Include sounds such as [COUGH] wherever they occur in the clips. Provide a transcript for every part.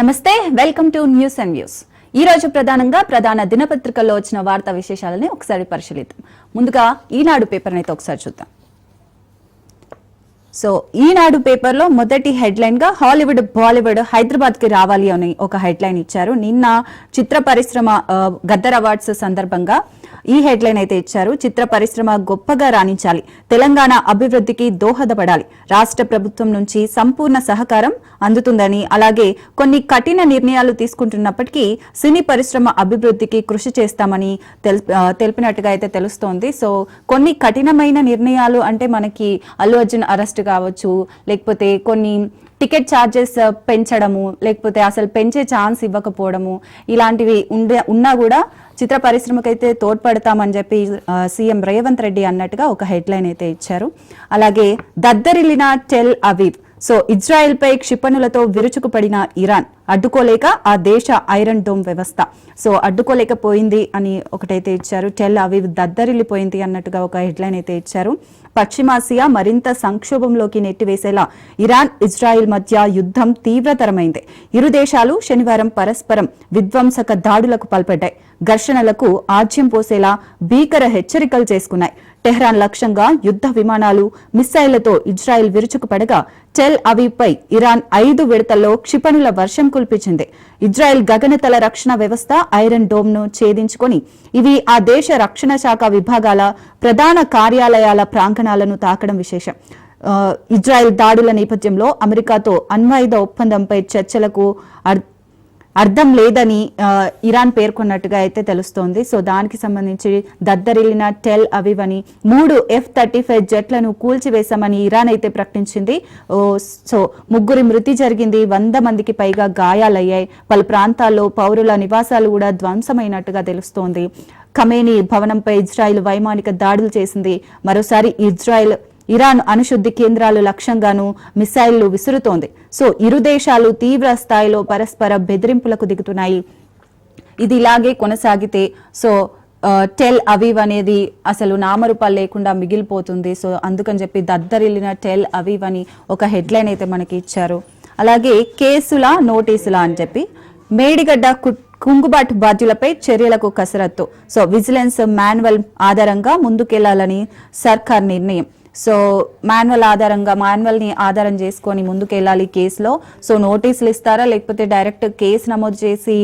నమస్తే welcome to news and views ఈ రోజు ప్రధానంగా ప్రధాన దినపత్రికల్లో వచ్చిన వార్తా విశేషాలని ఒకసారి పరిశీలిద్దాం. ముందుగా ఈనాడు పేపర్ అయితే ఒకసారి చూద్దాం. సో ఈనాడు పేపర్లో మొదటి హెడ్లైన్గా హాలీవుడ్ బాలీవుడ్ హైదరాబాద్కి రావాలి అని ఒక హెడ్లైన్ ఇచ్చారు. నిన్న చిత్ర పరిశ్రమ గద్దర్ అవార్డ్స్ సందర్భంగా ఈ హెడ్లైన్ అయితే ఇచ్చారు. చిత్ర పరిశ్రమ గొప్పగా రాణించాలి. తెలంగాణ అభివృద్ధికి దోహదపడాలి. రాష్ట్ర ప్రభుత్వం నుంచి సంపూర్ణ సహకారం అందుతుందని అలాగే కొన్ని కఠిన నిర్ణయాలు తీసుకుంటున్నప్పటికీ సినీ పరిశ్రమ అభివృద్ధికి కృషి చేస్తామని తెల్- తెలిపినట్టుగా అయితే తెలుస్తోంది. సో కొన్ని కఠినమైన నిర్ణయాలు అంటే మనకి అల్లు అర్జున్ అరెస్ట్ కావచ్చు లేకపోతే కొన్ని టికెట్ ఛార్జెస్ uh, పెంచడము లేకపోతే అసలు పెంచే ఛాన్స్ ఇవ్వకపోవడము ఇలాంటివి ఉండే ఉన్నా కూడా చిత్ర పరిశ్రమకైతే తోడ్పడతామని చెప్పి uh, సీఎం రేవంత్ రెడ్డి అన్నట్టుగా ఒక హెడ్లైన్ అయితే ఇచ్చారు. అలాగే దద్దరిల్లిన టెల్ అవీవ్ సో ఇజ్రాయెల్ పై క్షిపణులతో విరుచుకుపడిన ఇరాన్. అడ్డుకోలేక ఆ దేశ ఐరన్ డోమ్ వ్యవస్థ. సో అడ్డుకోలేకపోయింది అని ఒకటైతే ఇచ్చారు. టెల్ అవి దద్దరిల్లిపోయింది అన్నట్టుగా ఒక హెడ్లైన్ అయితే ఇచ్చారు. పశ్చిమాసియా మరింత సంక్షోభంలోకి నెట్టివేసేలా ఇరాన్ ఇజ్రాయిల్ మధ్య యుద్ధం తీవ్రతరమైంది. ఇరు దేశాలు శనివారం పరస్పరం విధ్వంసక దాడులకు పాల్పడ్డాయి. ఘర్షణలకు ఆజ్యం పోసేలా భీకర హెచ్చరికలు చేసుకున్నాయి. టెహ్రాన్ లక్ష్యంగా యుద్ధ విమానాలు మిస్సైళ్ళతో ఇజ్రాయెల్ విరుచుకుపడగా టెల్ అవీపై ఇరాన్ ఐదు విడతల్లో క్షిపణుల వర్షం కుల్పించింది ఇజ్రాయెల్ గగనతల రక్షణ వ్యవస్థ ఐరన్ డోమ్ను ఛేదించుకొని ఇవి ఆ దేశ రక్షణ శాఖ విభాగాల ప్రధాన కార్యాలయాల ప్రాంగణాలను తాకడం విశేషం. ఇజ్రాయెల్ దాడుల నేపథ్యంలో అమెరికాతో అణ్వాయుధ ఒప్పందంపై చర్చలకు అర్థం లేదని ఇరాన్ పేర్కొన్నట్టుగా అయితే తెలుస్తోంది. సో దానికి సంబంధించి దద్దరిల్లిన టెల్ అవివ్ అని మూడు ఎఫ్ థర్టీ ఫైవ్ జెట్లను కూల్చివేశామని ఇరాన్ అయితే ప్రకటించింది. ఓ, సో ముగ్గురి మృతి జరిగింది. వంద మందికి పైగా గాయాలయ్యాయి. పలు ప్రాంతాల్లో పౌరుల నివాసాలు కూడా ధ్వంసమైనట్టుగా తెలుస్తోంది. ఖమేని భవనంపై ఇజ్రాయెల్ వైమానిక దాడులు చేసింది. మరోసారి ఇజ్రాయెల్ ఇరాన్ అణుశుద్ధి కేంద్రాలు లక్ష్యంగాను మిసైళ్ళు విసురుతోంది. సో ఇరు దేశాలు తీవ్ర స్థాయిలో పరస్పర బెదిరింపులకు దిగుతున్నాయి. ఇది ఇలాగే కొనసాగితే సో టెల్ అవీవ్ అనేది అసలు నామరూపాలు లేకుండా మిగిలిపోతుంది. సో అందుకని చెప్పి దద్దరిల్లిన టెల్ అవీవ్ అని ఒక హెడ్లైన్ అయితే మనకి ఇచ్చారు. అలాగే కేసుల నోటీసుల అని చెప్పి మేడిగడ్డ కు- కుంగుబాటు బాధ్యులపై చర్యలకు కసరత్తు. సో విజిలెన్స్ మాన్యువల్ ఆధారంగా ముందుకెళ్ళాలని సర్కార్ నిర్ణయం. సో మాన్యువల్ ఆధారంగా మాన్యువల్ని ఆధారం చేసుకొని ముందుకెళ్ళాలి కేసులో. సో నోటీసులు ఇస్తారా? లేకపోతే డైరెక్ట్ కేసు నమోదు చేసి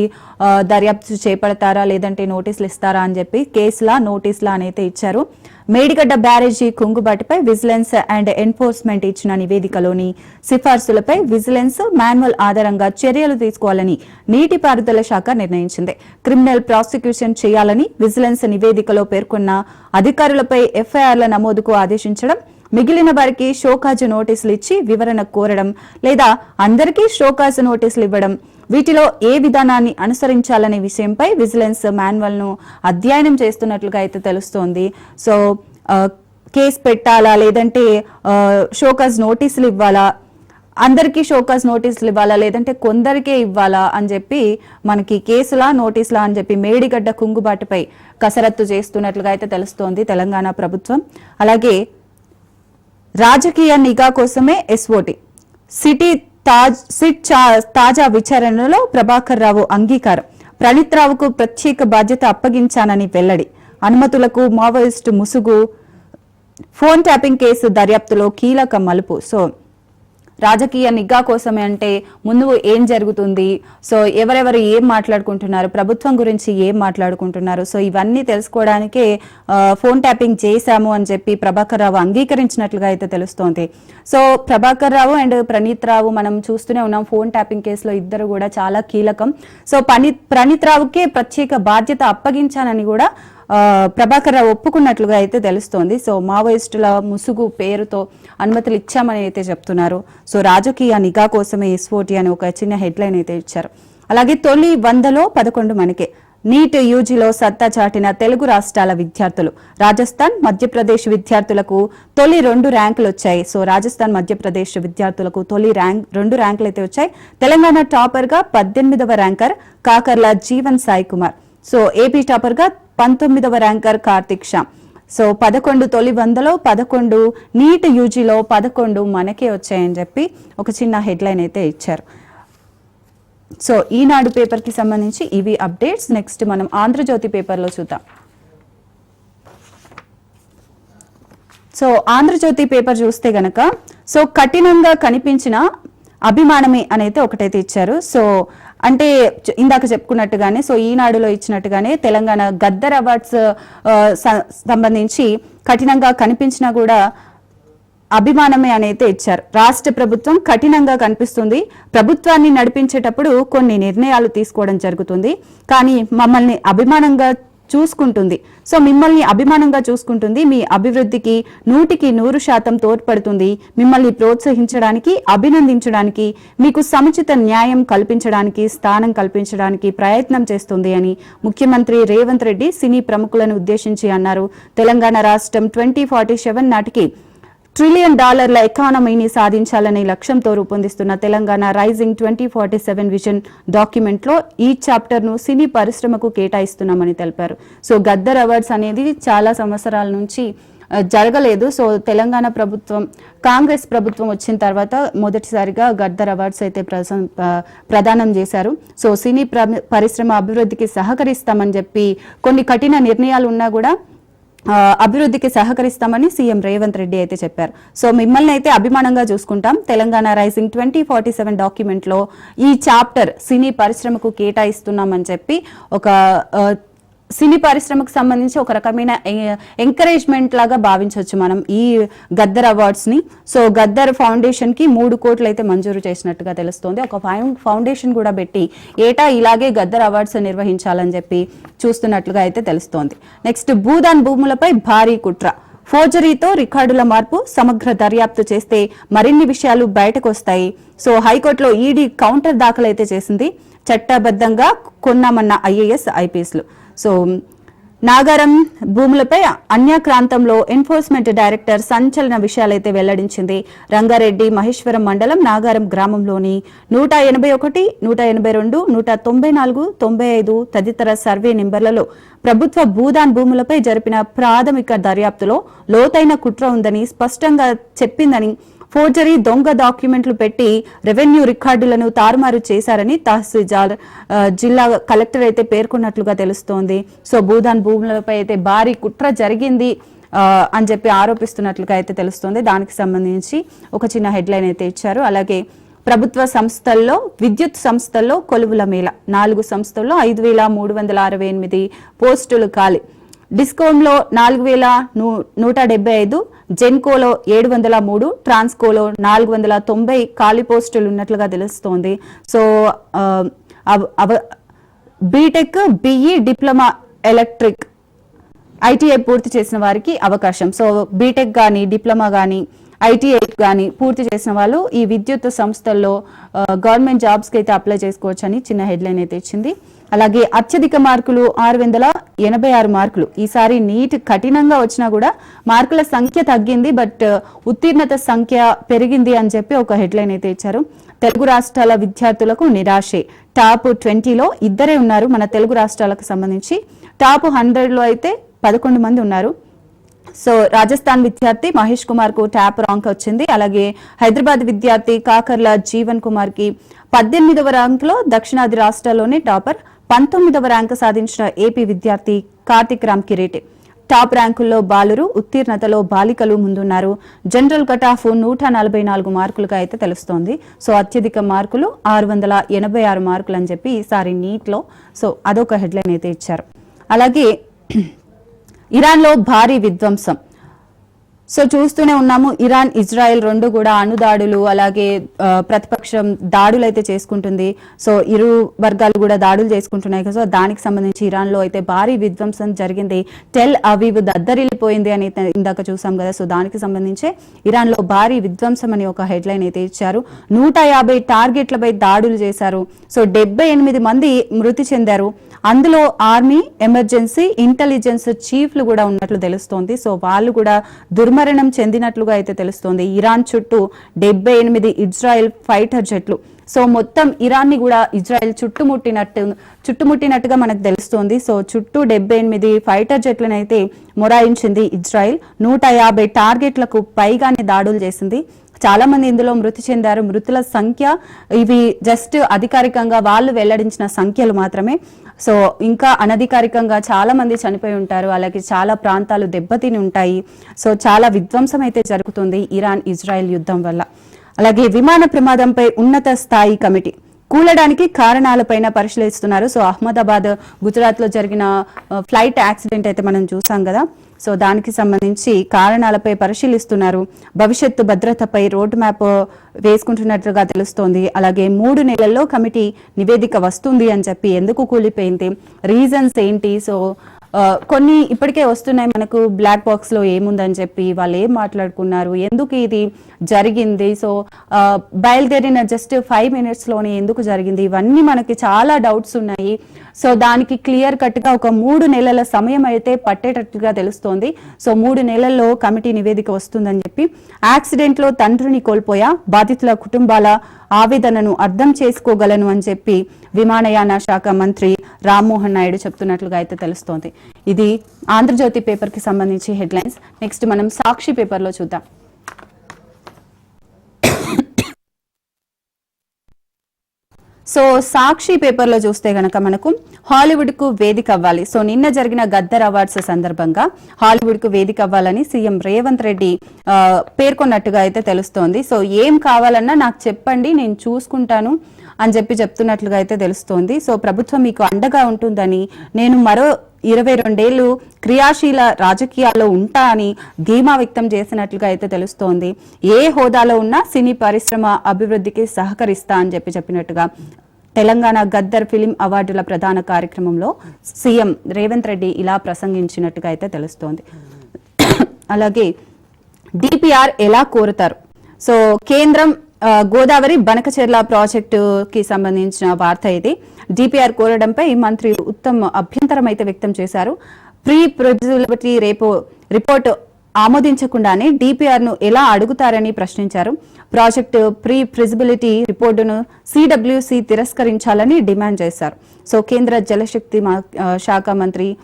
దర్యాప్తు చేపడతారా? లేదంటే నోటీసులు ఇస్తారా అని చెప్పి కేసులా నోటీసులా అనైతే ఇచ్చారు. మేడిగడ్డ బ్యారేజీ కుంగుబాటుపై విజిలెన్స్ అండ్ ఎన్ఫోర్స్మెంట్ ఇచ్చిన నివేదికలోని సిఫార్సులపై విజిలెన్స్ మాన్యువల్ ఆధారంగా చర్యలు తీసుకోవాలని నీటిపారుదల శాఖ నిర్ణయించింది. క్రిమినల్ ప్రాసిక్యూషన్ చేయాలని విజిలెన్స్ నివేదికలో పేర్కొన్న అధికారులపై ఎఫ్ఐఆర్ల నమోదుకు ఆదేశించడం మిగిలిన వారికి షోకాజు నోటీసులు ఇచ్చి వివరణ కోరడం లేదా అందరికీ షోకాజు నోటీసులు ఇవ్వడం వీటిలో ఏ విధానాన్ని అనుసరించాలనే విషయంపై విజిలెన్స్ మాన్యువల్ను అధ్యయనం చేస్తున్నట్లుగా అయితే తెలుస్తోంది. సో కేసు పెట్టాలా లేదంటే ఆ, షోకాజ్ నోటీసులు ఇవ్వాలా అందరికీ షోకాస్ నోటీసులు ఇవ్వాలా లేదంటే కొందరికే ఇవ్వాలా అని చెప్పి మనకి కేసులా నోటీసులా అని చెప్పి మేడిగడ్డ కుంగుబాటుపై కసరత్తు చేస్తున్నట్లుగా అయితే తెలుస్తోంది తెలంగాణ ప్రభుత్వం. అలాగే రాజకీయ నిఘా కోసమే ఎస్ఓటి. సిటీ తాజ్ సిట్ చా- తాజా విచారణలో ప్రభాకర్ రావు అంగీకారం. ప్రణీత్ రావుకు ప్రత్యేక బాధ్యత అప్పగించానని వెల్లడి. అనుమతులకు మావోయిస్టు ముసుగు ఫోన్ ట్యాపింగ్ కేసు దర్యాప్తులో కీలక మలుపు. సో రాజకీయ నిఘా కోసమే అంటే ముందు ఏం జరుగుతుంది? సో ఎవరెవరు ఏం మాట్లాడుకుంటున్నారు? ప్రభుత్వం గురించి ఏం మాట్లాడుకుంటున్నారు? సో ఇవన్నీ తెలుసుకోవడానికే ఫోన్ ట్యాపింగ్ చేశాము అని చెప్పి ప్రభాకర్ రావు అంగీకరించినట్లుగా అయితే తెలుస్తోంది. సో ప్రభాకర్ రావు అండ్ ప్రణీత్ రావు మనం చూస్తూనే ఉన్నాం. ఫోన్ ట్యాపింగ్ కేసులో ఇద్దరు కూడా చాలా కీలకం. సో పని ప్రణీత్ రావుకే ప్రత్యేక బాధ్యత అప్పగించానని కూడా ప్రభాకర్ రావు ఒప్పుకున్నట్లుగా అయితే తెలుస్తోంది. సో మావోయిస్టుల ముసుగు పేరుతో అనుమతులు ఇచ్చామని అయితే చెప్తున్నారు. సో రాజకీయ నిఘా కోసమే ఎస్ఓటి అని ఒక చిన్న హెడ్లైన్ అయితే ఇచ్చారు. అలాగే తొలి వందలో పదకొండు మనకే. నీట్ యూజీలో సత్తా చాటిన తెలుగు రాష్ట్రాల విద్యార్థులు. రాజస్థాన్ మధ్యప్రదేశ్ విద్యార్థులకు తొలి రెండు ర్యాంకులు వచ్చాయి. సో రాజస్థాన్ మధ్యప్రదేశ్ విద్యార్థులకు తొలి ర్యాంక్ రెండు ర్యాంకులు అయితే వచ్చాయి. తెలంగాణ టాపర్గా పద్దెనిమిదవ ranker Kakarla Jeevan Sai Kumar so AP టాపర్గా పంతొమ్మిదవ ర్యాంకర్ కార్తిక్ షా. సో పదకొండు తొలి వందలో పదకొండు నీట్ యూజీలో పదకొండు మనకే వచ్చాయని చెప్పి ఒక చిన్న హెడ్లైన్ అయితే ఇచ్చారు. సో ఈనాడు పేపర్కి సంబంధించి ఇవి అప్డేట్స్. నెక్స్ట్ మనం ఆంధ్రజ్యోతి పేపర్లో చూద్దాం. సో ఆంధ్రజ్యోతి పేపర్ చూస్తే గనక సో కఠినంగా కనిపించిన అభిమానమే అనేది ఒకటైతే ఇచ్చారు. సో అంటే ఇందాక చెప్పుకున్నట్టుగానే సో ఈనాడులో ఇచ్చినట్టుగానే తెలంగాణ గద్దర్ అవార్డ్స్ సంబంధించి కఠినంగా కనిపించినా కూడా అభిమానమే అనేది ఇచ్చారు. రాష్ట్ర ప్రభుత్వం కఠినంగా కనిపిస్తుంది. ప్రభుత్వాన్ని నడిపించేటప్పుడు కొన్ని నిర్ణయాలు తీసుకోవడం జరుగుతుంది. కానీ మమ్మల్ని అభిమానంగా చూసుకుంటుంది. సో మిమ్మల్ని అభిమానంగా చూసుకుంటుంది. మీ అభివృద్ధికి నూటికి నూరు శాతం తోడ్పడుతుంది. మిమ్మల్ని ప్రోత్సహించడానికి అభినందించడానికి మీకు సముచిత న్యాయం కల్పించడానికి స్థానం కల్పించడానికి ప్రయత్నం చేస్తుంది అని ముఖ్యమంత్రి రేవంత్ రెడ్డి సినీ ప్రముఖులను ఉద్దేశించి అన్నారు. తెలంగాణ రాష్ట్రం ట్వంటీ ఫార్టీ సెవెన్ నాటికి ట్రిలియన్ డాలర్ల ఎకానమీని సాధించాలనే లక్ష్యంతో రూపొందిస్తున్న Telangana rising twenty forty seven vision డాక్యుమెంట్లో ఈ చాప్టర్ను సినీ పరిశ్రమకు కేటాయిస్తున్నామని తెలిపారు. సో గద్దర్ అవార్డ్స్ అనేది చాలా సంవత్సరాల నుంచి జరగలేదు. సో తెలంగాణ ప్రభుత్వం కాంగ్రెస్ ప్రభుత్వం వచ్చిన తర్వాత మొదటిసారిగా గద్దర్ అవార్డ్స్ అయితే ప్రసం- ప్రదానం చేశారు. సో సినీ ప్ర- పరిశ్రమ అభివృద్ధికి సహకరిస్తామని చెప్పి కొన్ని కఠిన నిర్ణయాలు ఉన్నా కూడా అభివృద్ధికి సహకరిస్తామని సీఎం రేవంత్ రెడ్డి అయితే చెప్పారు. సో మిమ్మల్ని అయితే అభిమానంగా చూసుకుంటాం. Telangana rising twenty forty seven డాక్యుమెంట్లో ఈ చాప్టర్ సినీ పరిశ్రమకు కేటాయిస్తున్నామని చెప్పి ఒక సినీ పరిశ్రమకు సంబంధించి ఒక రకమైన ఎంకరేజ్మెంట్ లాగా భావించవచ్చు మనం ఈ గద్దర్ అవార్డ్స్ని. సో గద్దర్ ఫౌండేషన్కి మూడు కోట్లు అయితే మంజూరు చేసినట్టుగా తెలుస్తోంది. ఒక ఫౌండేషన్ కూడా పెట్టి ఏటా ఇలాగే గద్దర్ అవార్డ్స్ నిర్వహించాలని చెప్పి చూస్తున్నట్లుగా అయితే తెలుస్తోంది. నెక్స్ట్ భూదాన్ భూములపై భారీ కుట్ర. ఫోర్జరీతో రికార్డుల మార్పు సమగ్ర దర్యాప్తు చేస్తే మరిన్ని విషయాలు బయటకు వస్తాయి సో హైకోర్టులో ఈడీ కౌంటర్ దాఖలైతే చేసింది. చట్టబద్ధంగా కొన్నామన్న ఐఏఎస్ ఐపీఎస్లు. సో నాగారం భూములపై అన్యాక్రాంతంలో ఎన్ఫోర్స్మెంట్ డైరెక్టర్ సంచలన విషయాలైతే వెల్లడించింది. రంగారెడ్డి మహేశ్వరం మండలం నాగారం గ్రామంలోని నూట ఎనభై ఒకటి నూట ఎనభై రెండు నూట తొంభై నాలుగు తొంభై ఐదు తదితర సర్వే నెంబర్లలో ప్రభుత్వ భూదాన్ భూములపై జరిపిన ప్రాథమిక దర్యాప్తులో లోతైన కుట్ర ఉందని స్పష్టంగా చెప్పిందని ఫోర్జరీ దొంగ డాక్యుమెంట్లు పెట్టి రెవెన్యూ రికార్డులను తారుమారు చేశారని తహసీల్దార్ జిల్లా కలెక్టర్ అయితే పేర్కొన్నట్లుగా తెలుస్తోంది. సో భూదాన్ భూములపై అయితే భారీ కుట్ర జరిగింది అని చెప్పి ఆరోపిస్తున్నట్లుగా అయితే తెలుస్తోంది. దానికి సంబంధించి ఒక చిన్న హెడ్లైన్ అయితే ఇచ్చారు. అలాగే ప్రభుత్వ సంస్థల్లో విద్యుత్ సంస్థల్లో కొలువుల మేళ నాలుగు సంస్థల్లో ఐదు వేల మూడు వందల అరవై ఎనిమిది పోస్టులు ఖాళీ. డిస్కోమ్లో నాలుగు వేల నూ నూట డెబ్బై ఐదు జెన్కోలో ఏడు వందల మూడు ట్రాన్స్కోలో నాలుగు వందల తొంభై ఖాళీ పోస్టులు ఉన్నట్లుగా తెలుస్తోంది. సో అవ- అవ- BTech BE diploma electric ITI పూర్తి చేసిన వారికి అవకాశం. సో బీటెక్ కానీ డిప్లొమా కానీ ఐటీఐ కానీ పూర్తి చేసిన వాళ్ళు ఈ విద్యుత్ సంస్థల్లో గవర్నమెంట్ జాబ్స్కి అయితే అప్లై చేసుకోవచ్చు అని చిన్న హెడ్లైన్ అయితే ఇచ్చింది. అలాగే అత్యధిక మార్కులు ఆరు వందల ఎనభై ఆరు మార్కులు. ఈసారి నీట్ కఠినంగా వచ్చినా కూడా మార్కుల సంఖ్య తగ్గింది బట్ ఉత్తీర్ణత సంఖ్య పెరిగింది అని చెప్పి ఒక హెడ్లైన్ అయితే ఇచ్చారు. తెలుగు రాష్ట్రాల విద్యార్థులకు నిరాశే. టాప్ ట్వంటీలో ఇద్దరే ఉన్నారు మన తెలుగు రాష్ట్రాలకు సంబంధించి. టాప్ హండ్రెడ్లో అయితే పదకొండు మంది ఉన్నారు. సో రాజస్థాన్ విద్యార్థి మహేష్ కుమార్కు ట్యాప్ ర్యాంక్ వచ్చింది. అలాగే హైదరాబాద్ విద్యార్థి కాకర్ల జీవన్ కుమార్కి పద్దెనిమిదవ ర్యాంక్లో దక్షిణాది రాష్ట్రాల్లోనే టాపర్. పంతొమ్మిదవ ర్యాంక్ సాధించిన ఏపీ విద్యార్థి కార్తిక్ రామ్ కిరీటి. టాప్ ర్యాంకుల్లో బాలురు ఉత్తీర్ణతలో బాలికలు ముందున్నారు. జనరల్ కట్ ఆఫ్ నూట నలభై నాలుగు మార్కులుగా అయితే తెలుస్తోంది. సో అత్యధిక మార్కులు ఆరు వందల ఎనభై ఆరు మార్కులు అని చెప్పి ఈసారి నీట్లో సో అదొక హెడ్లైన్ అయితే ఇచ్చారు. అలాగే ఇరాన్లో భారీ విధ్వంసం. సో చూస్తూనే ఉన్నాము. ఇరాన్ ఇజ్రాయెల్ రెండు కూడా అణుదాడులు అలాగే ప్రతిపక్షం దాడులు అయితే చేసుకుంటుంది. సో ఇరు వర్గాలు కూడా దాడులు చేసుకుంటున్నాయి కదా. సో దానికి సంబంధించి ఇరాన్లో అయితే భారీ విధ్వంసం జరిగింది. టెల్ అవీవ్ దద్దరిల్లిపోయింది అని ఇందాక చూసాం కదా. సో దానికి సంబంధించి ఇరాన్లో భారీ విధ్వంసం అని ఒక హెడ్లైన్ అయితే ఇచ్చారు. నూట యాభై టార్గెట్లపై దాడులు చేశారు. సో డెబ్బై ఎనిమిది మంది మృతి చెందారు. అందులో ఆర్మీ ఎమర్జెన్సీ ఇంటెలిజెన్స్ చీఫ్లు కూడా ఉన్నట్లు తెలుస్తోంది. సో వాళ్ళు కూడా దుర్మరణం చెందినట్లుగా అయితే తెలుస్తోంది. ఇరాన్ చుట్టూ డెబ్బై ఎనిమిది ఇజ్రాయెల్ ఫైటర్ జెట్లు. సో మొత్తం ఇరాన్ని కూడా ఇజ్రాయెల్ చుట్టుముట్టినట్టు చుట్టుముట్టినట్టుగా మనకు తెలుస్తోంది. సో చుట్టూ డెబ్బై ఎనిమిది ఫైటర్ జెట్లను అయితే మొరాయించింది ఇజ్రాయెల్. నూట యాభై టార్గెట్లకు పైగానే దాడులు చేసింది. చాలా మంది ఇందులో మృతి చెందారు. మృతుల సంఖ్య ఇవి జస్ట్ అధికారికంగా వాళ్ళు వెల్లడించిన సంఖ్యలు మాత్రమే. సో ఇంకా అనధికారికంగా చాలా మంది చనిపోయి ఉంటారు. అలాగే చాలా ప్రాంతాలు దెబ్బతిని ఉంటాయి. సో చాలా విధ్వంసం అయితే జరుగుతుంది ఇరాన్ ఇజ్రాయెల్ యుద్ధం వల్ల. అలాగే విమాన ప్రమాదంపై ఉన్నత స్థాయి కమిటీ కూలడానికి కారణాలపైన పరిశీలిస్తున్నారు. సో అహ్మదాబాద్ గుజరాత్లో జరిగిన ఫ్లైట్ యాక్సిడెంట్ అయితే మనం చూసాం కదా. సో దానికి సంబంధించి కారణాలపై పరిశీలిస్తున్నారు. భవిష్యత్తు భద్రతపై రోడ్ మ్యాప్ వేసుకుంటున్నట్లుగా తెలుస్తోంది. అలాగే మూడు నెలల్లో కమిటీ నివేదిక వస్తుంది అని చెప్పి ఎందుకు కూలిపోయింది? రీజన్స్ ఏంటి? సో కొన్ని ఇప్పటికే వస్తున్నాయి. మనకు బ్లాక్ బాక్స్లో ఏముందని చెప్పి వాళ్ళు ఏం మాట్లాడుకున్నారు? ఎందుకు ఇది జరిగింది? సో బయలుదేరిన జస్ట్ ఫైవ్ మినిట్స్లోనే ఎందుకు జరిగింది? ఇవన్నీ మనకి చాలా డౌట్స్ ఉన్నాయి. సో దానికి క్లియర్ కట్గా ఒక మూడు నెలల సమయం అయితే పట్టేటట్టుగా తెలుస్తోంది. సో మూడు నెలల్లో కమిటీ నివేదిక వస్తుందని చెప్పి యాక్సిడెంట్లో తండ్రిని కోల్పోయా బాధితుల కుటుంబాల ఆవేదనను అర్థం చేసుకోగలను అని చెప్పి విమానయాన శాఖ మంత్రి రామ్మోహన్ నాయుడు చెప్తున్నట్లుగా అయితే తెలుస్తోంది. ఇది ఆంధ్రజ్యోతి పేపర్కి సంబంధించి హెడ్లైన్స్. నెక్స్ట్ మనం సాక్షి పేపర్లో చూద్దాం. సో సాక్షి పేపర్లో చూస్తే గనక మనకు హాలీవుడ్కు వేదిక అవ్వాలి. సో నిన్న జరిగిన గద్దర్ అవార్డ్స్ సందర్భంగా హాలీవుడ్కు వేదిక అవ్వాలని సీఎం రేవంత్ రెడ్డి పేర్కొన్నట్టుగా అయితే తెలుస్తోంది. సో ఏం కావాలన్నా నాకు చెప్పండి నేను చూసుకుంటాను. అని చెప్పి చెప్తున్నట్లుగా అయితే తెలుస్తోంది. సో ప్రభుత్వం మీకు అండగా ఉంటుందని నేను మరో ఇరవై రెండేళ్ళు క్రియాశీల రాజకీయాల్లో ఉంటా అని ధీమా వ్యక్తం చేసినట్లుగా అయితే తెలుస్తోంది. ఏ హోదాలో ఉన్నా సినీ పరిశ్రమ అభివృద్ధికి సహకరిస్తా అని చెప్పి చెప్పినట్టుగా తెలంగాణ గద్దర్ ఫిలిం అవార్డుల ప్రధాన కార్యక్రమంలో సీఎం రేవంత్ రెడ్డి ఇలా ప్రసంగించినట్టుగా అయితే తెలుస్తోంది. అలాగే డిపిఆర్ ఎలా కోరుతారు? సో కేంద్రం గోదావరి బనకచెర్ల ప్రాజెక్టుకి సంబంధించిన వార్త ఇది. డిపిఆర్ కోరడంపై మంత్రి ఉత్తమ్ అభ్యంతరం అయితే వ్యక్తం చేశారు. ప్రీ ప్రొడ్యూసిబిలిటీ రేపు రిపోర్ట్ ఆమోదించకుండానే డిపిఆర్ను ఎలా అడుగుతారని ప్రశ్నించారు. ప్రాజెక్టు ప్రీ ప్రిజిబిలిటీ రిపోర్టును సిడబ్ల్యూసి తిరస్కరించాలని డిమాండ్ చేశారు. సో కేంద్ర జలశక్తి మా- శాఖ మంత్రి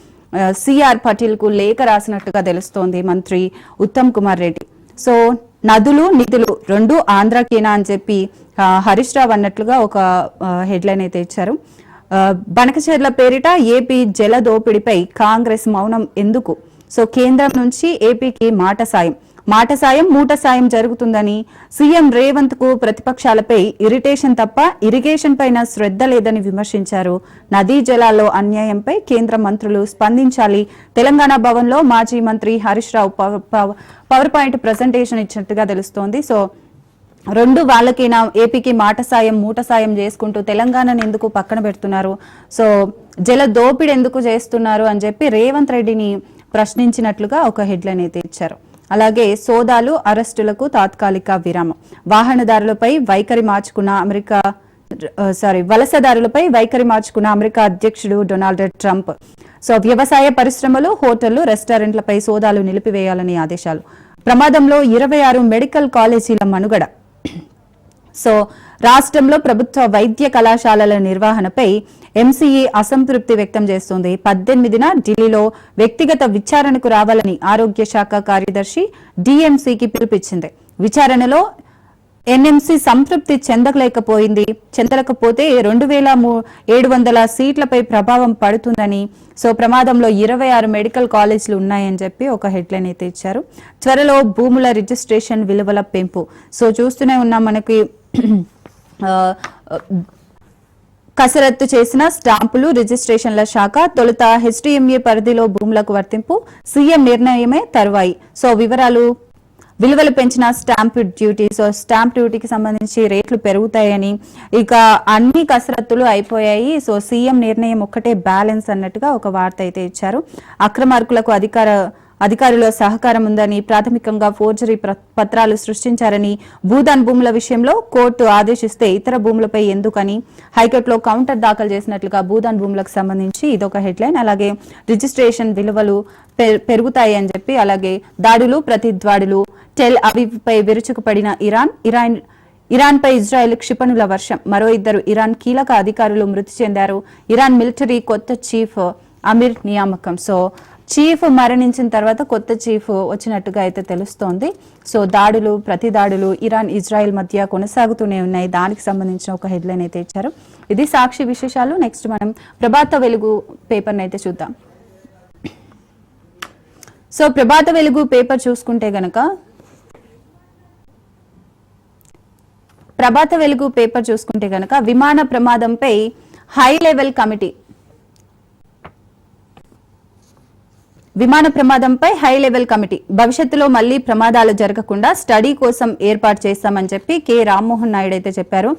సిఆర్ పటేల్కు లేఖ రాసినట్టుగా తెలుస్తోంది మంత్రి ఉత్తమ్ కుమార్ రెడ్డి. సో నదులు నిధులు రెండు ఆంధ్రాకేనా అని చెప్పి హరీష్ రావు అన్నట్లుగా ఒక హెడ్లైన్ అయితే ఇచ్చారు. బనకచర్ల బనకచెర్ల పేరిట ఏపీ జల దోపిడీపై కాంగ్రెస్ మౌనం ఎందుకు? సో కేంద్రం నుంచి ఏపీకి మాట సాయం. మాట సాయం మూట సాయం జరుగుతుందని సీఎం రేవంత్కు ప్రతిపక్షాలపై ఇరిటేషన్ తప్ప ఇరిగేషన్ పైన శ్రద్ధ లేదని విమర్శించారు. నదీ జలాల్లో అన్యాయంపై కేంద్ర మంత్రులు స్పందించాలి. తెలంగాణ భవన్లో మాజీ మంత్రి Harish Rao power- power- power point presentation ఇచ్చినట్టుగా తెలుస్తోంది. సో రెండు వాళ్ళకైనా ఏపీకి మాట సాయం మూట సాయం చేసుకుంటూ తెలంగాణను ఎందుకు పక్కన పెడుతున్నారు? సో జల దోపిడి ఎందుకు చేస్తున్నారు అని చెప్పి రేవంత్ రెడ్డిని ప్రశ్నించినట్లుగా ఒక హెడ్లైన్ అయితే ఇచ్చారు. అలాగే సోదాలు అరెస్టులకు తాత్కాలిక విరామం. వాహనదారులపై వైఖరి మార్చుకున్న అమెరికా సారీ వలసదారులపై వైఖరి మార్చుకున్న అమెరికా అధ్యక్షుడు డొనాల్డ్ ట్రంప్. సో వ్యవసాయ పరిశ్రమలు హోటళ్ళు రెస్టారెంట్లపై సోదాలు నిలిపివేయాలని ఆదేశాలు. ప్రమాదంలో ఇరవై ఆరు మెడికల్ కాలేజీల మనుగడ. సో రాష్ట్రంలో ప్రభుత్వ వైద్య కళాశాలల నిర్వహణపై ఎంసీఈ అసంతృప్తి వ్యక్తం చేస్తోంది. పద్దెనిమిదిన ఢిల్లీలో వ్యక్తిగత విచారణకు రావాలని ఆరోగ్య శాఖ కార్యదర్శి డిఎంసీకి పిలుపిచ్చింది విచారణలో ఎన్ఎంసీ సంతృప్తి చెందలేకపోయింది. చెందలేకపోతే రెండు వేల ఏడు వందల సీట్లపై ప్రభావం పడుతుందని సో ప్రమాదంలో ఇరవై ఆరు మెడికల్ కాలేజీలు ఉన్నాయని చెప్పి ఒక హెడ్లైన్ అయితే ఇచ్చారు. త్వరలో భూముల రిజిస్ట్రేషన్ విలువల పెంపు. సో చూస్తూనే ఉన్నాం మనకి కసరత్తు చేసిన స్టాంపులు రిజిస్ట్రేషన్ల శాఖ తొలుత హెచ్డిఎంఏ పరిధిలో భూములకు వర్తింపు సీఎం నిర్ణయమే తరువాయి. సో వివరాలు విలువలు పెంచిన స్టాంప్ డ్యూటీ సో స్టాంప్ డ్యూటీకి సంబంధించి రేట్లు పెరుగుతాయని ఇక అన్ని కసరత్తులు అయిపోయాయి. సో సీఎం నిర్ణయం ఒక్కటే బ్యాలెన్స్ అన్నట్టుగా ఒక వార్త అయితే ఇచ్చారు. అక్రమార్కులకు అధికార అధికారుల సహకారం ఉందని ప్రాథమికంగా ఫోర్జరీ పత్రాలు సృష్టించారని భూదాన్ భూముల విషయంలో కోర్టు ఆదేశిస్తే ఇతర భూములపై ఎందుకని హైకోర్టులో కౌంటర్ దాఖలు చేసినట్లుగా భూదాన్ భూములకు సంబంధించి ఇదొక హెడ్లైన్. అలాగే రిజిస్ట్రేషన్ విలువలు పె- పెరుగుతాయి అని చెప్పి అలాగే దాడులు ప్రతిద్వాడులు టెల్ అవీవ్పై విరుచుకుపడిన ఇరాన్ ఇరాన్ ఇరాన్పై ఇజ్రాయెల్ క్షిపణుల వర్షం. మరో ఇద్దరు ఇరాన్ కీలక అధికారులు మృతి చెందారు. ఇరాన్ మిలిటరీ కొత్త చీఫ్ అమీర్ నియామకం. సో చీఫ్ మరణించిన తర్వాత కొత్త చీఫ్ వచ్చినట్టుగా అయితే తెలుస్తోంది. సో దాడులు ప్రతి దాడులు ఇరాన్ ఇజ్రాయెల్ మధ్య కొనసాగుతూనే ఉన్నాయి. దానికి సంబంధించిన ఒక హెడ్లైన్ అయితే ఇచ్చారు. ఇది సాక్షి విశేషాలు. నెక్స్ట్ మనం ప్రభాత వెలుగు పేపర్ని అయితే చూద్దాం. సో ప్రభాత వెలుగు పేపర్ చూసుకుంటే గనక ప్రభాత వెలుగు పేపర్ చూసుకుంటే గనక విమాన ప్రమాదంపై హై లెవెల్ కమిటీ విమాన ప్రమాదంపై హై లెవెల్ కమిటీ భవిష్యత్తులో మళ్ళీ ప్రమాదాలు జరగకుండా స్టడీ కోసం ఏర్పాటు చేస్తామని చెప్పి కె. రామ్మోహన్ నాయుడు అయితే చెప్పారు.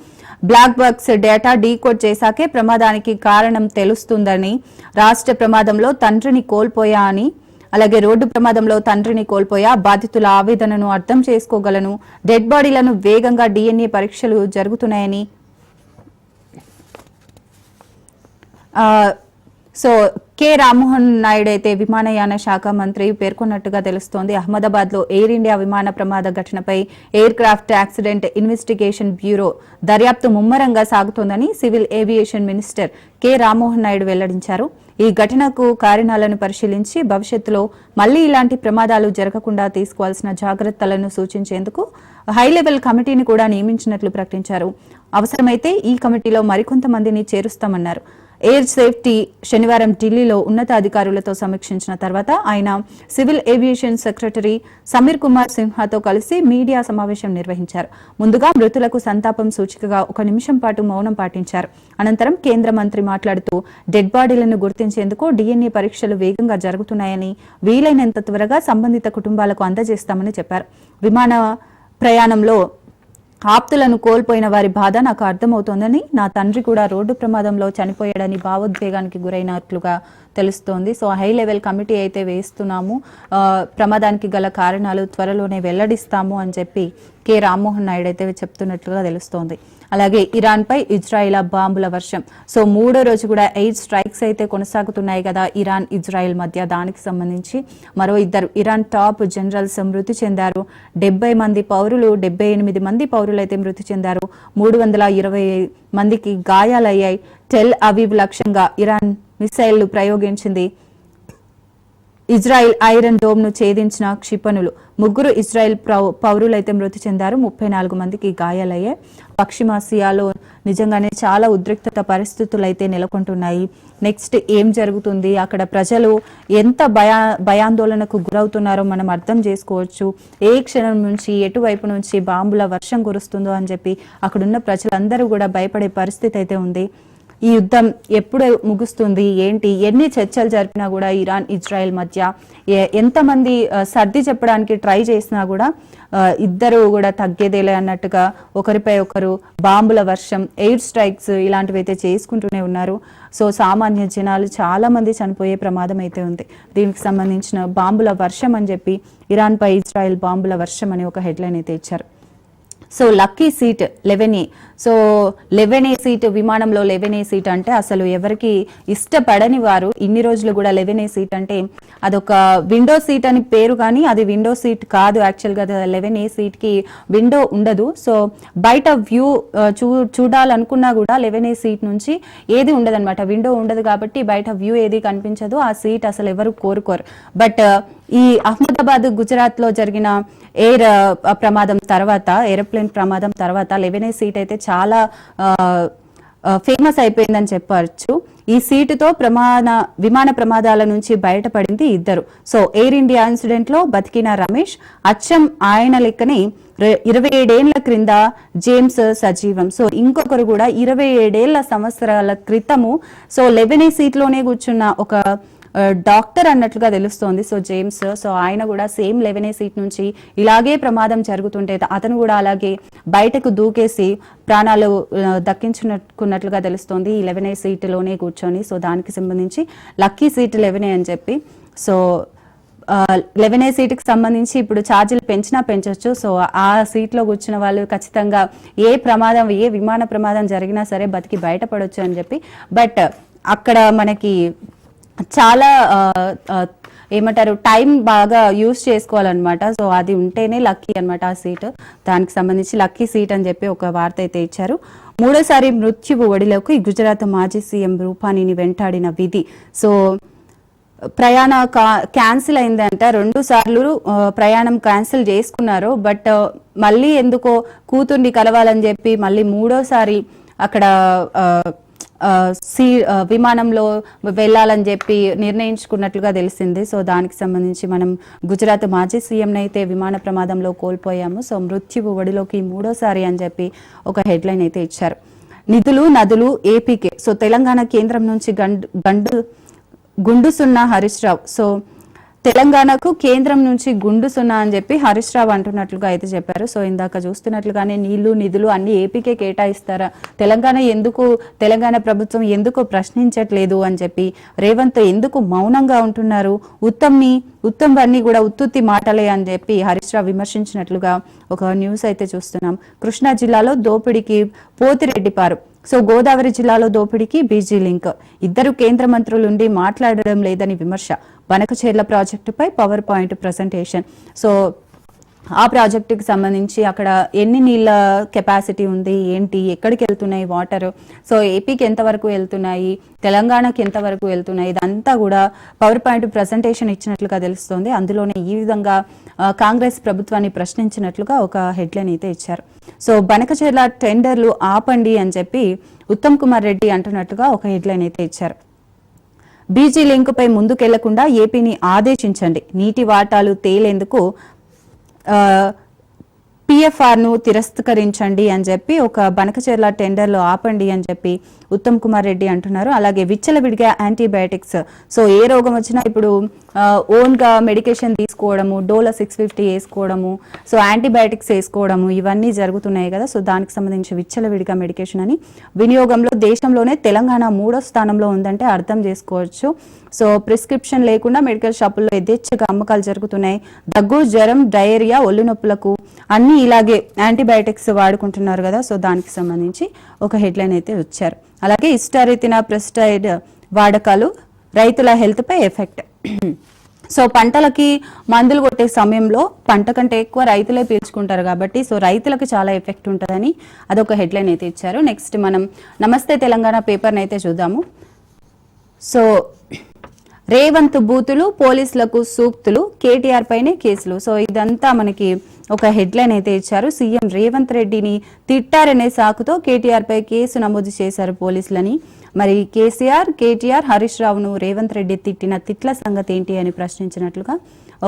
బ్లాక్ బాక్స్ డేటా డీకోడ్ చేశాకే ప్రమాదానికి కారణం తెలుస్తుందని రాష్ట్ర ప్రమాదంలో తండ్రిని కోల్పోయా అని అలాగే రోడ్డు ప్రమాదంలో తండ్రిని కోల్పోయా బాధితుల ఆవేదనను అర్థం చేసుకోగలను డెడ్ బాడీలను వేగంగా డిఎన్ఏ పరీక్షలు జరుగుతున్నాయని సో కె రామ్మోహన్ నాయుడు అయితే విమానయాన శాఖ మంత్రి పేర్కొన్నట్టుగా తెలుస్తోంది. అహ్మదాబాద్లో ఎయిర్ ఇండియా విమాన ప్రమాద ఘటనపై aircraft accident investigation bureau దర్యాప్తు ముమ్మరంగా సాగుతోందని civil aviation minister K Rammohan Naidu వెల్లడించారు. ఈ ఘటనకు కారణాలను పరిశీలించి భవిష్యత్తులో మళ్ళీ ఇలాంటి ప్రమాదాలు జరగకుండా తీసుకోవాల్సిన జాగ్రత్తలను సూచించేందుకు హై లెవెల్ కమిటీని కూడా నియమించినట్లు ప్రకటించారు. అవసరమైతే ఈ కమిటీలో మరికొంతమందిని చేరుస్తామన్నారు. ఎయిర్ సేఫ్టీ శనివారం ఢిల్లీలో ఉన్నతాధికారులతో సమీక్షించిన తర్వాత ఆయన civil aviation secretary Sameer Kumar సిన్హాతో కలిసి మీడియా సమావేశం నిర్వహించారు. ముందుగా మృతులకు సంతాపం సూచికగా ఒక నిమిషం పాటు మౌనం పాటించారు. అనంతరం కేంద్ర మంత్రి మాట్లాడుతూ డెడ్ బాడీలను గుర్తించేందుకు డిఎన్ఏ పరీక్షలు వేగంగా జరుగుతున్నాయని వీలైనంత త్వరగా సంబంధిత కుటుంబాలకు అందజేస్తామని చెప్పారు. విమాన ప్రయాణంలో ఆప్తులను కోల్పోయిన వారి బాధ నాకు అర్థమవుతోందని నా తండ్రి కూడా రోడ్డు ప్రమాదంలో చనిపోయాడని భావోద్వేగానికి గురైనట్లుగా తెలుస్తోంది. సో హై లెవెల్ కమిటీ అయితే వేస్తున్నాము. ప్రమాదానికి గల కారణాలు త్వరలోనే వెల్లడిస్తాము అని చెప్పి కె. రామ్మోహన్ నాయుడు అయితే చెప్తున్నట్లుగా తెలుస్తోంది. అలాగే ఇరాన్పై ఇజ్రాయిల్ బాంబుల వర్షం. సో మూడో రోజు కూడా ఎయిట్ స్ట్రైక్స్ అయితే కొనసాగుతున్నాయి కదా ఇరాన్ ఇజ్రాయిల్ మధ్య. దానికి సంబంధించి మరో ఇద్దరు ఇరాన్ టాప్ జనరల్స్ మృతి చెందారు. డెబ్బై మంది పౌరులు డెబ్బై ఎనిమిది మంది పౌరులు అయితే మృతి చెందారు. మూడు వందల ఇరవై మందికి గాయాలయ్యాయి. టెల్ అవీవ్ లక్ష్యంగా ఇరాన్ మిసైళ్ళు ప్రయోగించింది. ఇజ్రాయిల్ ఐరన్ డోమ్ను ఛేదించిన క్షిపణులు ముగ్గురు ఇజ్రాయిల్ ప్రౌ- పౌరులైతే మృతి చెందారు. ముప్పై నాలుగు మందికి గాయాలయ్యాయి. పశ్చిమాసియాలో నిజంగానే చాలా ఉద్రిక్తత పరిస్థితులు అయితే నెలకొంటున్నాయి. నెక్స్ట్ ఏం జరుగుతుంది? అక్కడ ప్రజలు ఎంత భయా భయాందోళనకు గురవుతున్నారో మనం అర్థం చేసుకోవచ్చు. ఏ క్షణం నుంచి ఎటువైపు నుంచి బాంబుల వర్షం కురుస్తుందో అని చెప్పి అక్కడున్న ప్రజలందరూ కూడా భయపడే పరిస్థితి అయితే ఉంది. ఈ యుద్ధం ఎప్పుడు ముగుస్తుంది? ఏంటి? ఎన్ని చర్చలు జరిపినా కూడా ఇరాన్ ఇజ్రాయెల్ మధ్య ఎంతమంది సర్ది చెప్పడానికి ట్రై చేసినా కూడా ఇద్దరు కూడా తగ్గేదేలే అన్నట్టుగా ఒకరిపై ఒకరు బాంబుల వర్షం ఎయిర్ స్ట్రైక్స్ ఇలాంటివి అయితే చేసుకుంటూనే ఉన్నారు. సో సామాన్య జనాలు చాలా మంది చనిపోయే ప్రమాదం అయితే ఉంది. దీనికి సంబంధించిన బాంబుల వర్షం అని చెప్పి ఇరాన్పై ఇజ్రాయెల్ బాంబుల వర్షం అని ఒక హెడ్లైన్ అయితే ఇచ్చారు. So lucky seat eleven A so eleven A seat విమానంలో లెవెన్ ఏ సీట్ అంటే అసలు ఎవరికి ఇష్టపడని వారు ఇన్ని రోజులు కూడా లెవెన్ ఏ సీట్ అంటే అదొక విండో సీట్ అని పేరు కానీ అది విండో సీట్ కాదు. యాక్చువల్గా లెవెన్ ఏ సీట్కి విండో ఉండదు. సో బయట వ్యూ చూ చూడాలనుకున్నా కూడా లెవెన్ ఏ సీట్ నుంచి ఏది ఉండదన్నమాట. విండో ఉండదు కాబట్టి బయట వ్యూ ఏది కనిపించదు. ఆ సీట్ అసలు ఎవరు కోరుకోరు. బట్ ఈ అహ్మదాబాద్ గుజరాత్లో జరిగిన ఎయిర్ ప్రమాదం తర్వాత ఏరోప్లేన్ ప్రమాదం తర్వాత లెవెన్ ఏ సీట్ అయితే చాలా ఫేమస్ అయిపోయిందని చెప్పవచ్చు. ఈ సీటుతో ప్రమాణ విమాన ప్రమాదాల నుంచి బయటపడింది ఇద్దరు. సో ఎయిర్ ఇండియా ఇన్సిడెంట్లో బతికిన రమేష్ అచ్చం ఆయన లెక్కనే ఇరవై ఏడేళ్ళ క్రింద జేమ్స్ సజీవం. సో ఇంకొకరు కూడా ఇరవై ఏడేళ్ళ సంవత్సరాల క్రితము సో లెవెన్ ఏ సీట్లోనే కూర్చున్న ఒక డాక్టర్ అన్నట్లుగా తెలుస్తోంది. సో జేమ్స్ సో ఆయన కూడా సేమ్ లెవెన్ ఏ సీట్ నుంచి ఇలాగే ప్రమాదం జరుగుతుంటే అతను కూడా అలాగే బయటకు దూకేసి ప్రాణాలు దక్కించుకున్నట్లుగా తెలుస్తోంది ఈ లెవెన్ ఏ సీట్లోనే కూర్చొని. సో దానికి సంబంధించి లక్కీ సీట్ లెవెన్ అని చెప్పి. సో లెవెన్ ఏ సీట్కి సంబంధించి ఇప్పుడు ఛార్జీలు పెంచినా పెంచొచ్చు. సో ఆ సీట్లో కూర్చున్న వాళ్ళు ఖచ్చితంగా ఏ ప్రమాదం ఏ విమాన ప్రమాదం జరిగినా సరే బతికి బయటపడవచ్చు అని చెప్పి. బట్ అక్కడ మనకి చాలా ఏమంటారు టైం బాగా యూస్ చేసుకోవాలన్నమాట. సో అది ఉంటేనే లక్కీ అనమాట ఆ సీట్. దానికి సంబంధించి లక్కీ సీట్ అని చెప్పి ఒక వార్త అయితే ఇచ్చారు. మూడోసారి మృత్యువు ఒడిలోకి గుజరాత్ మాజీ సీఎం రూపానీని వెంటాడిన విధి. సో ప్రయాణ కా- క్యాన్సిల్ అయిందంట. రెండు సార్లు ప్రయాణం క్యాన్సిల్ చేసుకున్నారు. బట్ మళ్ళీ ఎందుకో కూతుర్ని కలవాలని చెప్పి మళ్ళీ మూడోసారి అక్కడ సీ విమానంలో వెళ్ళాలని చెప్పి నిర్ణయించుకున్నట్లుగా తెలిసింది. సో దానికి సంబంధించి మనం గుజరాత్ మాజీ సీఎంని అయితే విమాన ప్రమాదంలో కోల్పోయాము. సో మృత్యువు ఒడిలోకి మూడోసారి అని చెప్పి ఒక హెడ్లైన్ అయితే ఇచ్చారు. నిధులు నదులు ఏపీకే. సో తెలంగాణ కేంద్రం నుంచి గండు గండు గుండు సున్నా హరీష్ రావు. సో తెలంగాణకు కేంద్రం నుంచి గుండు సున్నా అని చెప్పి హరీష్ రావు అంటున్నట్లుగా అయితే చెప్పారు. సో ఇందాక చూస్తున్నట్లుగానే నీళ్ళు నిధులు అన్ని ఏపీకే కేటాయిస్తారా? తెలంగాణ ఎందుకు తెలంగాణ ప్రభుత్వం ఎందుకు ప్రశ్నించట్లేదు అని చెప్పి రేవంత్ ఎందుకు మౌనంగా ఉంటున్నారు? ఉత్తమ్ని ఉత్తమ్ అన్ని కూడా ఉత్తుత్తి మాటలే అని చెప్పి హరీష్ రావు విమర్శించినట్లుగా ఒక న్యూస్ అయితే చూస్తున్నాం. కృష్ణా జిల్లాలో దోపిడీకి పోతిరెడ్డిపారు సో గోదావరి జిల్లాలో దోపిడీకి బీజీ లింక్. ఇద్దరు కేంద్ర మంత్రులుండి మాట్లాడడం లేదని విమర్శ. వనకచేర్ల ప్రాజెక్టుపై పవర్ పాయింట్ ప్రజెంటేషన్. సో ఆ ప్రాజెక్టుకి సంబంధించి అక్కడ ఎన్ని నీళ్ళ కెపాసిటీ ఉంది ఏంటి ఎక్కడికి వెళ్తున్నాయి వాటర్? సో ఏపీకి ఎంతవరకు వెళ్తున్నాయి తెలంగాణకి ఎంతవరకు వెళ్తున్నాయి ఇదంతా కూడా పవర్ పాయింట్ ప్రజెంటేషన్ ఇచ్చినట్లుగా తెలుస్తోంది. అందులోనే ఈ విధంగా కాంగ్రెస్ ప్రభుత్వాన్ని ప్రశ్నించినట్లుగా ఒక హెడ్లైన్ అయితే ఇచ్చారు. సో బనకచెర్ల టెండర్లు ఆపండి అని చెప్పి ఉత్తమ్ కుమార్ రెడ్డి అంటున్నట్లుగా ఒక హెడ్లైన్ అయితే ఇచ్చారు. బీజీ లింకుపై ముందుకెళ్ళకుండా ఏపీని ఆదేశించండి. నీటి వాటాలు తేలేందుకు 呃 ను తిరస్కరించండి అని చెప్పి ఒక బనకచెర్ల టెండర్లు ఆపండి అని చెప్పి ఉత్తమ్ కుమార్ రెడ్డి అంటున్నారు. అలాగే విచ్చలవిడిగా యాంటీబయాటిక్స్. సో ఏ రోగం వచ్చినా ఇప్పుడు ఓన్గా మెడికేషన్ తీసుకోవడము డోలా సిక్స్ ఫిఫ్టీ వేసుకోవడము సో యాంటీబయాటిక్స్ వేసుకోవడము ఇవన్నీ జరుగుతున్నాయి కదా. సో దానికి సంబంధించి విచ్చలవిడిగా మెడికేషన్ అని వినియోగంలో దేశంలోనే తెలంగాణ మూడో స్థానంలో ఉందంటే అర్థం చేసుకోవచ్చు. సో ప్రిస్క్రిప్షన్ లేకుండా మెడికల్ షాపుల్లో యథేచ్ఛగా అమ్మకాలు జరుగుతున్నాయి. దగ్గు జ్వరం డయేరియా ఒళ్ళు నొప్పులకు అన్ని ఇలాగే యాంటీబయాటిక్స్ వాడుకుంటున్నారు కదా సో దానికి సంబంధించి ఒక హెడ్లైన్ అయితే వచ్చారు. అలాగే ఇష్టారీతిన ప్రెస్టైడ్ వాడకాలు రైతుల హెల్త్పై ఎఫెక్ట్. సో పంటలకి మందులు కొట్టే సమయంలో పంట కంటే ఎక్కువ రైతులే పీల్చుకుంటారు కాబట్టి సో రైతులకు చాలా ఎఫెక్ట్ ఉంటుందని అదొక హెడ్లైన్ అయితే ఇచ్చారు. నెక్స్ట్ మనం నమస్తే తెలంగాణ పేపర్ని అయితే చూద్దాము. సో రేవంత్ బూతులు పోలీసులకు సూక్తులు కేటీఆర్ పైనే కేసులు. సో ఇదంతా మనకి ఒక హెడ్లైన్ అయితే ఇచ్చారు. సీఎం రేవంత్ రెడ్డిని తిట్టారనే సాకుతో కేటీఆర్ పై కేసు నమోదు చేశారు పోలీసులని. మరి కేసీఆర్ కేటీఆర్ హరీష్ రావును రేవంత్ రెడ్డి తిట్టిన తిట్ల సంగతి ఏంటి అని ప్రశ్నించినట్లుగా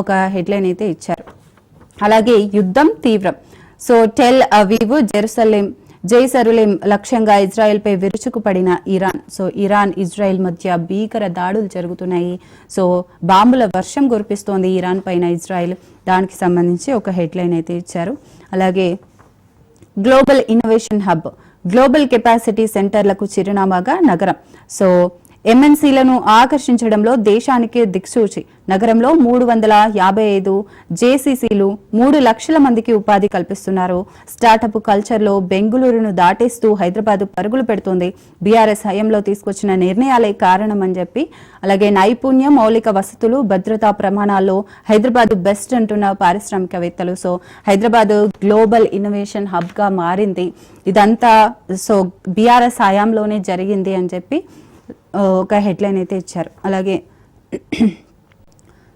ఒక హెడ్లైన్ అయితే ఇచ్చారు. అలాగే యుద్ధం తీవ్రం. సో టెల్ అవీవ్ జెరూసలేం జైసరులేం లక్ష్యంగా ఇజ్రాయెల్పై విరుచుకుపడిన ఇరాన్. సో ఇరాన్ ఇజ్రాయెల్ మధ్య భీకర దాడులు జరుగుతున్నాయి. సో బాంబుల వర్షం కురిపిస్తోంది ఇరాన్ పైన ఇజ్రాయెల్. దానికి సంబంధించి ఒక హెడ్లైన్ అయితే ఇచ్చారు. అలాగే global innovation hub global capacity సెంటర్లకు చిరునామాగా నగరం. సో ఎంఎన్సీలను ఆకర్షించడంలో దేశానికి దిక్సూచి. నగరంలో మూడు వందల యాభై ఐదు జేసీసీలు మూడు లక్షల మందికి ఉపాధి కల్పిస్తున్నారు. స్టార్టప్ కల్చర్లో బెంగుళూరును దాటేస్తూ హైదరాబాద్ పరుగులు పెడుతోంది. బీఆర్ఎస్ హయంలో తీసుకొచ్చిన నిర్ణయాలే కారణం అని చెప్పి అలాగే నైపుణ్యం మౌలిక వసతులు భద్రతా ప్రమాణాల్లో హైదరాబాద్ బెస్ట్ అంటున్న పారిశ్రామికవేత్తలు. సో హైదరాబాద్ గ్లోబల్ ఇన్నోవేషన్ హబ్గా మారింది. ఇదంతా సో బీఆర్ఎస్ హయాంలోనే జరిగింది అని చెప్పి ఒక హెడ్లైన్ అయితే ఇచ్చారు. అలాగే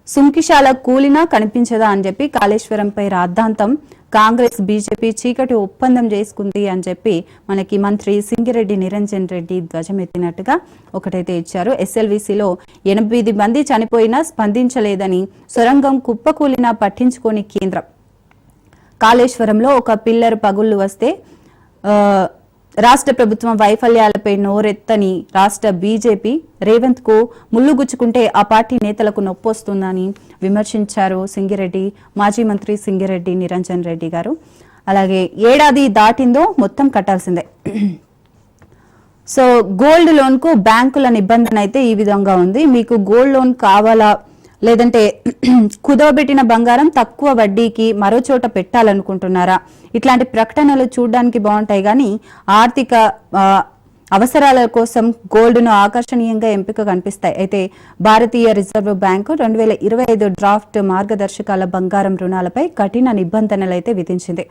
సుంకిశాల కూలినా కనిపించదా అని చెప్పి కాళేశ్వరంపై రాద్ధాంతం కాంగ్రెస్ బీజేపీ చీకటి ఒప్పందం చేసుకుంది అని చెప్పి మనకి మంత్రి సింగిరెడ్డి నిరంజన్ రెడ్డి ధ్వజమెత్తినట్టుగా ఒకటైతే ఇచ్చారు. ఎస్ఎల్విసిలో ఎనిమిది మంది చనిపోయినా స్పందించలేదని సొరంగం కుప్పకూలినా పట్టించుకోని కేంద్రం. కాళేశ్వరంలో ఒక పిల్లర్ పగుళ్ళు వస్తే రాష్ట్ర ప్రభుత్వం వైఫల్యాలపై నోరెత్తని రాష్ట్ర బీజేపీ రేవంత్కు ముళ్ళుగుచ్చుకుంటే ఆ పార్టీ నేతలకు నొప్పొస్తుందని విమర్శించారు సింగిరెడ్డి మాజీ మంత్రి సింగిరెడ్డి నిరంజన్ రెడ్డి గారు. అలాగే ఏడాది దాటిందో మొత్తం కట్టాల్సిందే. సో గోల్డ్ లోన్కు బ్యాంకుల నిబంధన అయితే ఈ విధంగా ఉంది. మీకు గోల్డ్ లోన్ కావాలా లేదంటే [CLEARS THROAT] కుదవబెట్టిన బంగారం తక్కువ వడ్డీకి మరో చోట పెట్టాలనుకుంటున్నారా? ఇట్లాంటి ప్రకటనలు చూడడానికి బాగుంటాయి కానీ ఆర్థిక అవసరాల కోసం గోల్డ్ను ఆకర్షణీయంగా ఎంపిక కనిపిస్తాయి. అయితే భారతీయ రిజర్వ్ బ్యాంకు రెండు వేల ఇరవై ఐదు డ్రాఫ్ట్ మార్గదర్శకాల బంగారం రుణాలపై కఠిన నిబంధనలు అయితే విధించింది.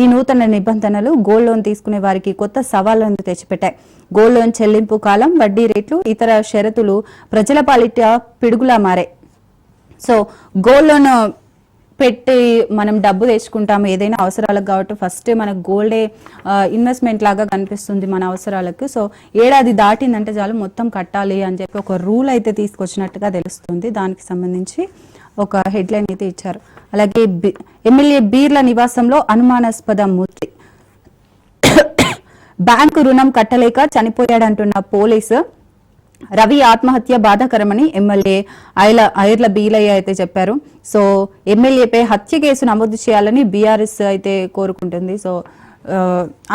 ఈ నూతన నిబంధనలు గోల్డ్ లోన్ తీసుకునే వారికి కొత్త సవాళ్ళను తెచ్చిపెట్టాయి. గోల్డ్ లోన్ చెల్లింపు కాలం వడ్డీ రేట్లు ఇతర షరతులు ప్రజల పాలిట పిడుగులా మారాయి. సో గోల్డ్ లోన్ పెట్టి మనం డబ్బు తెచ్చుకుంటాము ఏదైనా అవసరాలకు కాబట్టి ఫస్ట్ మనకు గోల్డే ఇన్వెస్ట్మెంట్ లాగా కనిపిస్తుంది మన అవసరాలకు. సో ఏడాది దాటిందంటే చాలు మొత్తం కట్టాలి అని చెప్పి ఒక రూల్ అయితే తీసుకొచ్చినట్టుగా తెలుస్తుంది. దానికి సంబంధించి ఒక హెడ్లైన్ అయితే ఇచ్చారు. అలాగే బి- ఎమ్మెల్యే బీర్ల నివాసంలో అనుమానాస్పద మూర్తి. [COUGHS] బ్యాంకు రుణం కట్టలేక చనిపోయాడంటున్న పోలీసు రవి ఆత్మహత్య బాధాకరమని ఎమ్మెల్యే ఐల ఐర్ల బీలయ్య అయితే చెప్పారు. సో ఎమ్మెల్యేపై హత్య కేసు నమోదు చేయాలని బీఆర్ఎస్ అయితే కోరుకుంటుంది. సో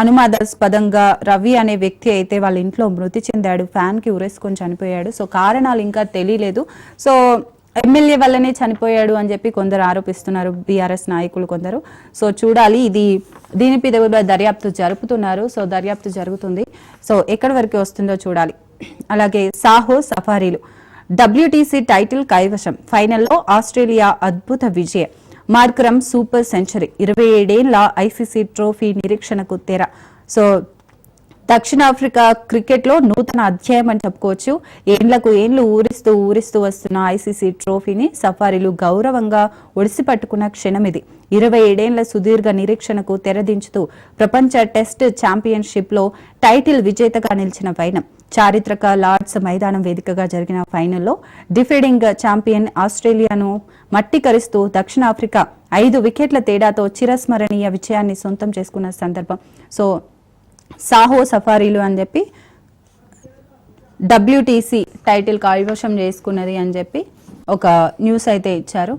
అనుమాదాస్పదంగా రవి అనే వ్యక్తి అయితే వాళ్ళ ఇంట్లో మృతి చెందాడు. ఫ్యాన్కి ఉరేసుకొని చనిపోయాడు. సో కారణాలు ఇంకా తెలియలేదు. సో ఎమ్మెల్యే వల్లనే చనిపోయాడు అని చెప్పి కొందరు ఆరోపిస్తున్నారు. బీఆర్ఎస్ నాయకులు కొందరు. సో చూడాలి. ఇది దీని మీద దర్యాప్తు జరుపుతున్నారు. సో దర్యాప్తు జరుగుతుంది. సో ఎక్కడి వరకు వస్తుందో చూడాలి. అలాగే సాహో సఫారీలు. డబ్ల్యూటీసీ టైటిల్ కైవశం. ఫైనల్లో ఆస్ట్రేలియా అద్భుత విజయం. Markram super century. ఇరవై ఏడేళ్ళ ఐసీసీ ట్రోఫీ నిరీక్షణకు తెర. సో దక్షిణాఫ్రికా క్రికెట్లో నూతన అధ్యాయం అని చెప్పుకోవచ్చు. ఏండ్లకు ఏండ్లు ఊరిస్తూ ఊరిస్తూ వస్తున్న ఐసీసీ ట్రోఫీని సఫారీలు గౌరవంగా ఒడిసి పట్టుకున్న క్షణం ఇది. ఇరవై ఏడేళ్ళ సుదీర్ఘ నిరీక్షణకు తెరదించుతూ ప్రపంచ టెస్ట్ ఛాంపియన్షిప్లో టైటిల్ విజేతగా నిలిచిన వైనం. చారిత్రక లార్డ్స్ మైదానం వేదికగా జరిగిన ఫైనల్లో డిఫెండింగ్ ఛాంపియన్ ఆస్ట్రేలియాను మట్టికరిస్తూ దక్షిణాఫ్రికా ఐదు వికెట్ల తేడాతో చిరస్మరణీయ విజయాన్ని సొంతం చేసుకున్న సందర్భం. సో సాహో సఫారీలు అని చెప్పి డబ్ల్యూటీసీ టైటిల్ కైవశం చేసుకున్నది అని చెప్పి ఒక న్యూస్ అయితే ఇచ్చారు.